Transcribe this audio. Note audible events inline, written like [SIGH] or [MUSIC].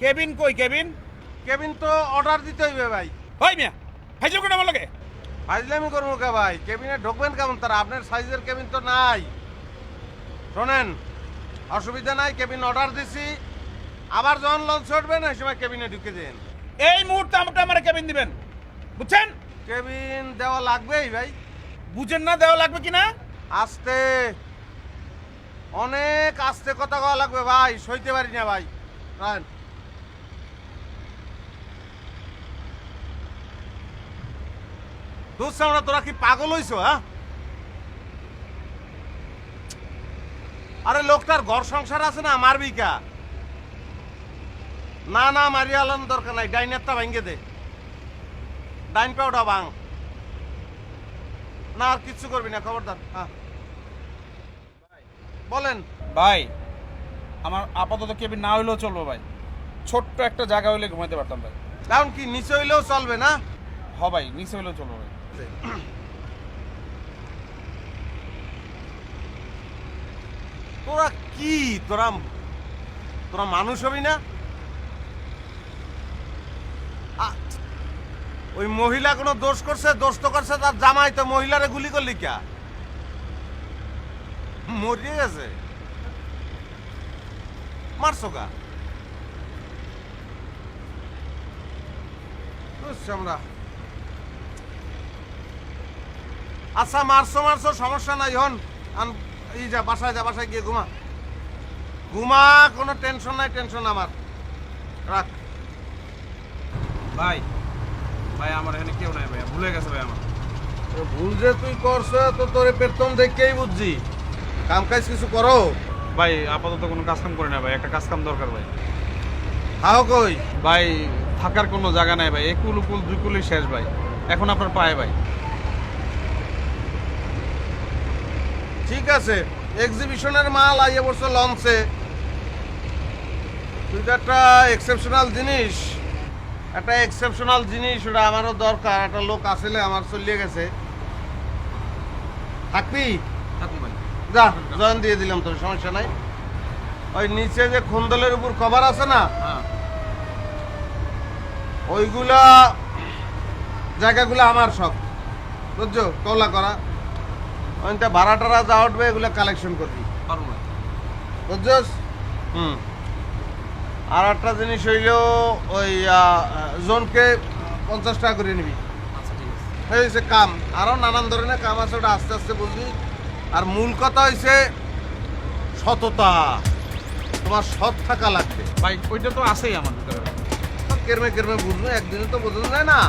Cabin কই cabin? Cabin তো order দিতে হইবে ভাই। হয় মিয়া হাইজল কোটা আমার লগে? ফাজলামি করব কে ভাই? কেবিনে ঢুকবেন কেমন? তারা আপনার সাইজের কেবিন তো নাই। শোনেন অসুবিধা নাই কেবিন অর্ডার দিছি। আবার যখন লঞ্চ উঠবেন ওই সময় কেবিনে ঢুকে দেন। এই মুহূর্তে আমাকে আমার কেবিন দিবেন। বুঝছেন? কেবিন দেওয়া লাগবেই ভাই। বুঝেন না দেওয়া লাগবে কিনা? আস্তে। অনেক আস্তে কথা কওয়া লাগবে ভাই সইতে পারি না ভাই। দুধ সামনা তোরা কি পাগল হইছো হ্যাঁ আরে লোকটার ঘর সংসার আছে না মারবি কা? না না মারি আলান দরকার নাই ডাইনেরটা ভাঙ্গে দে। ডাইন পাউডা ভাঙ। না আর কিচ্ছু করবি না খবরদার হ্যাঁ বলেন। ভাই আমার আপাতত কেবিন না হইলেও চলবে ভাই। ছোট্ট একটা জায়গা হইলে ঘুমাইতে পারতাম ভাই। কারণ কি নিচে হইলেও চলবে না? হ ভাই নিচে হইলেও চলবে ভাই। [CLEARS THROAT] তোরা কি? তোরা তোরা মানুষ হবি না? ওই মহিলা কোনো দোষ করছে, দোষ তো করছে তার জামাই, তো মহিলারে গুলি করলি কা? মরিয়ে গেছে। মারছো কা? আমরা। আচ্ছা মারছো মারছো সমস্যা নাই হন। আন এই যা বাসায় যা বাসায় গিয়ে ঘুমা। ঘুমা কোনো টেনশন নাই টেনশন আমার। রাখ। ভাই ভাই আমার এখানে কেউ নাই ভাই ভুলে গেছে ভাই আমার। ভুল যে তুই করছ তো তোর বেতন দেখেই বুঝছি। কাম কাজ কিছু করো। ভাই আপাতত কোনো কাজ কাম করে না ভাই। একটা কাজ কাম দরকার ভাই। খাও কই? ভাই থাকার কোনো জায়গা নাই ভাই। একুল উকুল দুকুলই শেষ ভাই। এখন আপনার পায়ে ভাই। ঠিক আছে। এক্সিবিশনের মাল আইয়ে বসছে লঞ্চে। তো একটা এক্সেপশনাল জিনিস। একটা এক্সেপশনাল জিনিস ওটা আমারও দরকার। একটা লোক আসলে আমার চলিয়ে গেছে। থাকবি? যা জয়েন দিয়ে দিলাম তোর সমস্যা নাই। ওই নিচে যে খুন্দলের উপর কভার আছে না? হ্যাঁ। ওইগুলা জায়গাগুলো আমার সব। বুঝছ? কওলা করা। ওইটা ভাড়া টাড়া যা উঠবে এগুলো কালেকশন করবি। বুঝছস? হুম। আর একটা জিনিস হইল ওই জোনকে পঞ্চাশ টাকা করে নিবি। আচ্ছা হয়েছে কাম। আরও নানান ধরনের কাম আছে ওটা আস্তে আস্তে বুঝবি। আর মূল কথা হয়েছে সততা। তোমার সৎ থাকা লাগবে। ভাই ওইটা তো আছেই আমার ভিতরে কেরমে কেরমে বুঝবে একদিনে তো বোঝা যায় না।